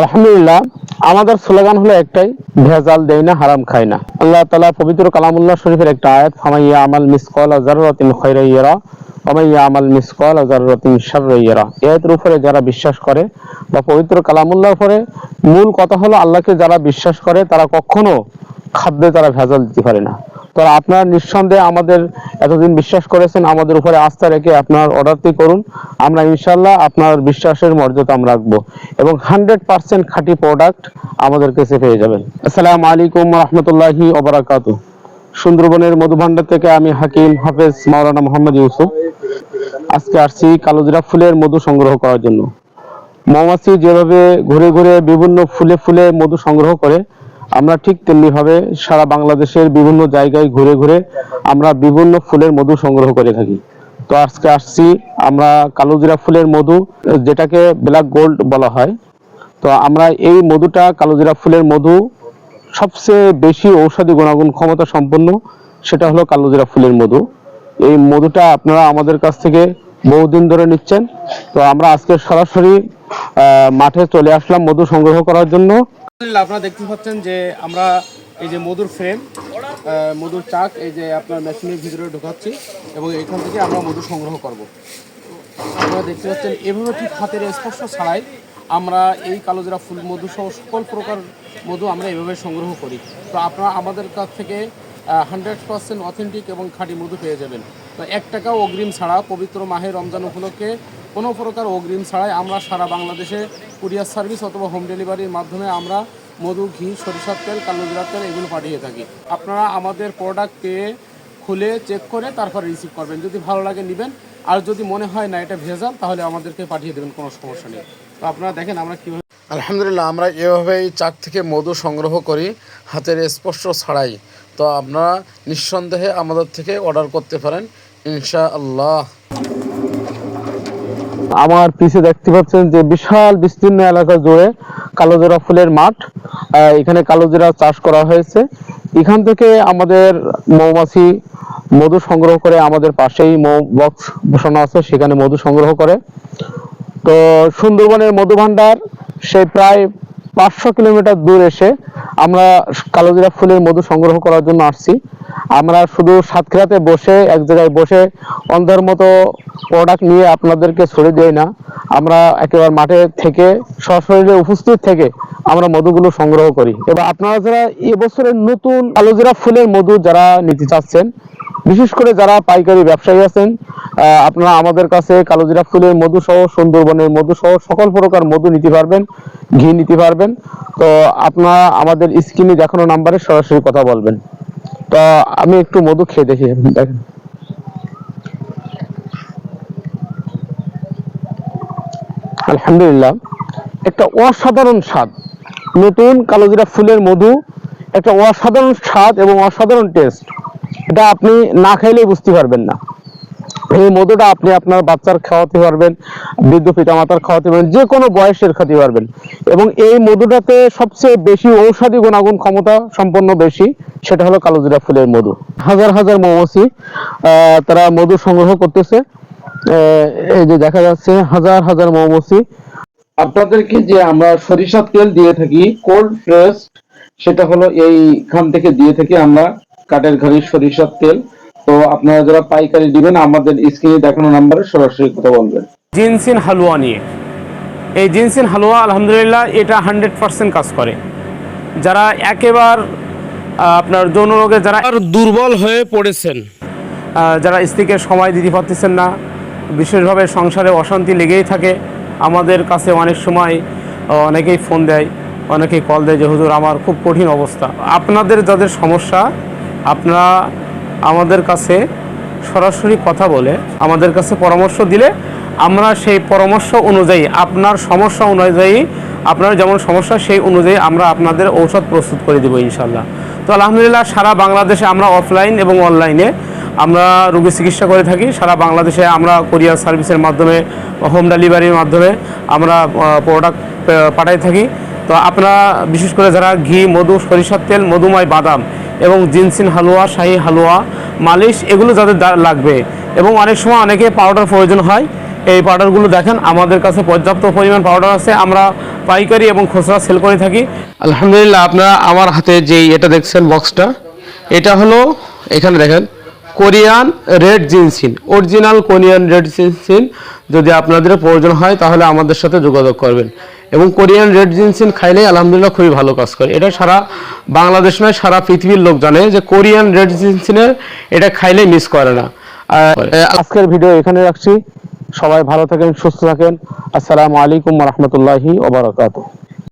আলহামদুলিল্লাহ, আমাদের স্লোগান হলো একটাই, ভেজাল না, হারাম না। আল্লাহ তালা পবিত্র কালামুল্লাহ শরীফের একটা আয়াত আমাল আজারতিন খৈরাইয়েরা আমাল আজারতিন উপরে যারা বিশ্বাস করে বা পবিত্র কালামুল্লাহর পরে মূল কথা হলো আল্লাহকে যারা বিশ্বাস করে, তারা কখনো খাদ্যে তারা ভেজাল দিতে পারে না। তো আপনারা নিঃসন্দেহে আমাদের এতদিন বিশ্বাস করেছেন, আমাদের উপরে আস্থা রেখে আপনার অর্ডারটি করুন। আমরা ইনশাল্লাহ আপনার বিশ্বাসের মর্যাদা আমরা রাখব এবং হান্ড্রেড পার্সেন্ট খাঁটি প্রোডাক্ট আমাদের কাছে পেয়ে যাবেন। আসসালামু আলাইকুম রহমতুল্লাহি ওবরাকাত সুন্দরবনের মধুভাণ্ডার থেকে আমি হাকিম হাফেজ মাওলানা মোহাম্মদ ইউসুফ। আজকে আসছি কালোজিরা ফুলের মধু সংগ্রহ করার জন্য। মৌমাছি যেভাবে ঘুরে ঘুরে বিভিন্ন ফুলে ফুলে মধু সংগ্রহ করে আমরা ঠিক তেমনি ভাবে সারা বাংলাদেশের বিভিন্ন জায়গায় ঘুরে ঘুরে আমরা বিভিন্ন ফুলের মধু সংগ্রহ করে থাকি। তো আজকে আসছি আমরা কালোজিরা ফুলের মধু, যেটাকে ব্ল্যাক গোল্ড বলা হয়। তো আমরা এই মধুটা কালোজিরা ফুলের মধু সবচেয়ে বেশি ঔষধি গুণাগুণ ক্ষমতা সম্পন্ন, সেটা হলো কালোজিরা ফুলের মধু। এই মধুটা আপনারা আমাদের কাছ থেকে বহুদিন ধরে নিচ্ছেন। তো আমরা আজকে সরাসরি মাঠে চলে আসলাম মধু সংগ্রহ করার জন্য। আপনারা দেখতে পাচ্ছেন যে আমরা এই যে মধুর ফ্রেম মধুর চাক, এই যে আপনার মেশিনের ভিতরে ঢোকাচ্ছি এবং এখান থেকে আমরা মধু সংগ্রহ করব। আপনারা দেখতে পাচ্ছেন, এভাবে ঠিক হাতের স্পর্শ ছাড়াই আমরা এই কালোজিরা ফুল মধু সহ সকল প্রকার মধু আমরা এভাবে সংগ্রহ করি। তো আপনারা আমাদের কাছ থেকে হান্ড্রেড পার্সেন্ট অথেন্টিক এবং খাঁটি মধু পেয়ে যাবেন। তো এক টাকাও অগ্রিম ছাড়া পবিত্র মাহে রমজান উপলক্ষে কোনো প্রকার অগ্রিম ছাড়াই আমরা সারা বাংলাদেশে কুরিয়ার সার্ভিস অথবা হোম ডেলিভারির মাধ্যমে আমরা মধু, ঘি, সরিষার তেল কালোজিরার তেল এগুলো পাঠিয়ে থাকি। আপনারা আমাদের প্রোডাক্ট পেয়ে খুলে চেক করে তারপর রিসিভ করবেন। যদি ভালো লাগে নেবেন, আর যদি মনে হয় না এটা ভেজাল, তাহলে আমাদেরকে পাঠিয়ে দেবেন, কোনো সমস্যা নেই। তো আপনারা দেখেন আমরা কীভাবে আলহামদুলিল্লাহ, আমরা এভাবেই চাক থেকে মধু সংগ্রহ করি হাতের স্পর্শ ছাড়াই। তো আপনারা নিঃসন্দেহে আমাদের থেকে অর্ডার করতে পারেন। আমার পিছে দেখতে পাচ্ছেন যে বিশাল বিস্তীর্ণ এলাকা জুড়ে কালোজিরা ফুলের মাঠ। এখানে কালোজিরা চাষ করা হয়েছে। এখান থেকে আমাদের মৌমাছি মধু সংগ্রহ করে আমাদের পাশেই মৌ বক্স বসানো আছে, সেখানে মধু সংগ্রহ করে। তো সুন্দরবনের মধু ভান্ডার সে প্রায় পাঁচশো কিলোমিটার দূর এসে আমরা কালোজিরা ফুলের মধু সংগ্রহ করার জন্য আসছি। আমরা শুধু সাতক্ষীরাতে বসে, এক জায়গায় বসে অন্ধের মতো প্রোডাক্ট নিয়ে আপনাদেরকে ছড়িয়ে দেই না। আমরা একেবারে মাঠে থেকে, সশরীরে উপস্থিত থেকে আমরা মধুগুলো সংগ্রহ করি। এবার আপনারা যারা এবছরের নতুন কালোজিরা ফুলের মধু যারা নিতে চাচ্ছেন, বিশেষ করে যারা পাইকারি ব্যবসায়ী আছেন আপনারা আমাদের কাছে কালোজিরা ফুলের মধু সহ, সুন্দরবনের মধু সহ সকল প্রকার মধু নিতে পারবেন, ঘি নিতে পারবেন। তো আপনারা আমাদের স্ক্রিনে দেখানো নাম্বারে সরাসরি কথা বলবেন। তো আমি একটু মধু খেয়ে দেখি, দেখেন। আলহামদুলিল্লাহ, একটা অসাধারণ স্বাদ, নতুন কালোজিরা ফুলের মধু, একটা অসাধারণ স্বাদ এবং অসাধারণ টেস্ট এটা আপনি না খাইলেই বুঝতে পারবেন না। এই মধুটা আপনি আপনার বাচ্চার খাওয়াতে পারবেন, বৃদ্ধ পিতামাতার খাওয়াতে পারবেন, যে কোনো বয়সের খাওয়াতে পারবেন। এবং এই মধুটাতে সবচেয়ে বেশি ঔষধি গুণাগুণ ক্ষমতা সম্পন্ন বেশি, সেটা হলো কালোজিরা ফুলের মধু। হাজার হাজার মৌমাছি তারা মধু সংগ্রহ করতেছে। এই যে দেখা যাচ্ছে হাজার হাজার মৌমাছি। আপনাদেরকে যে আমরা সরিষার তেল দিয়ে থাকি কোল্ড প্রেস সেটা হলো এইখান থেকে দিয়ে থাকি আমরা কাঠের ঘাড়ির সরিষার তেল। তো আপনারা যারা পাইকারি দিবেন আমাদের স্ক্রিনে দেখানো নাম্বারে সরাসরি কথা বলবেন। জিনসিন হালুয়া নিয়ে। এই জিনসিন হালুয়া আলহামদুলিল্লাহ এটা হান্ড্রেড পার্সেন্ট কাজ করে। যারা একেবার আপনার যৌন রোগে যারা দুর্বল হয়ে পড়েছেন। যারা স্ত্রীকে সময় দিতে পারতেছেন না বিশেষভাবে সংসারে অশান্তি লেগেই থাকে আমাদের কাছে অনেক সময় অনেকেই ফোন দেয় অনেকেই কল দেয় যে হুজুর আমার খুব কঠিন অবস্থা। আপনাদের যাদের সমস্যা আপনারা আমাদের কাছে সরাসরি কথা বলে, আমাদের কাছে পরামর্শ দিলে আমরা সেই পরামর্শ অনুযায়ী, আপনার সমস্যা অনুযায়ী, আপনার যেমন সমস্যা, সেই অনুযায়ী আমরা আপনাদের ঔষধ প্রস্তুত করে দেবো ইনশাল্লাহ তো আলহামদুলিল্লাহ সারা বাংলাদেশে আমরা অফলাইন এবং অনলাইনে আমরা রোগী চিকিৎসা করে থাকি। সারা বাংলাদেশে আমরা কোরিয়ার সার্ভিসের মাধ্যমে, হোম ডেলিভারির মাধ্যমে আমরা প্রোডাক্ট পাঠাই থাকি। তো আপনারা, বিশেষ করে যারা ঘি, মধু, সরিষার তেল, মধুময় বাদাম এবং জিনসিন, হালুয়া, শাহী, হালুয়া, মালিশ, এগুলো যাদের লাগবে। এবং অনেক সময় অনেকে পাউডার প্রয়োজন হয়। এই পাউডারগুলো দেখেন, আমাদের কাছে পর্যাপ্ত পরিমাণ পাউডার আছে। আমরা পাইকারি এবং খুচরা সেল করে থাকি। আলহামদুলিল্লাহ, আপনারা আমার হাতে যেই এটা দেখছেন বক্সটা এটা হলো, এখানে দেখেন, Korean red ginseng. Original Korean red ginseng যদি আপনাদের প্রয়োজন হয়, তাহলে আমাদের সাথে যোগাযোগ করবেন। এবং কোরিয়ান রেড জিনসিন খাইলে আলহামদুলিল্লাহ খুবই ভালো কাজ করে। এটা সারা বাংলাদেশ নয়, সারা পৃথিবীর লোক জানে যে কোরিয়ান রেড জিনসিনের এটা খাইলে মিস করে না। আজকের ভিডিও এখানে রাখছি। সবাই ভালো থাকেন, সুস্থ থাকেন। আসসালামু আলাইকুম রহমতুল্লাহি ওবরাকাতুহ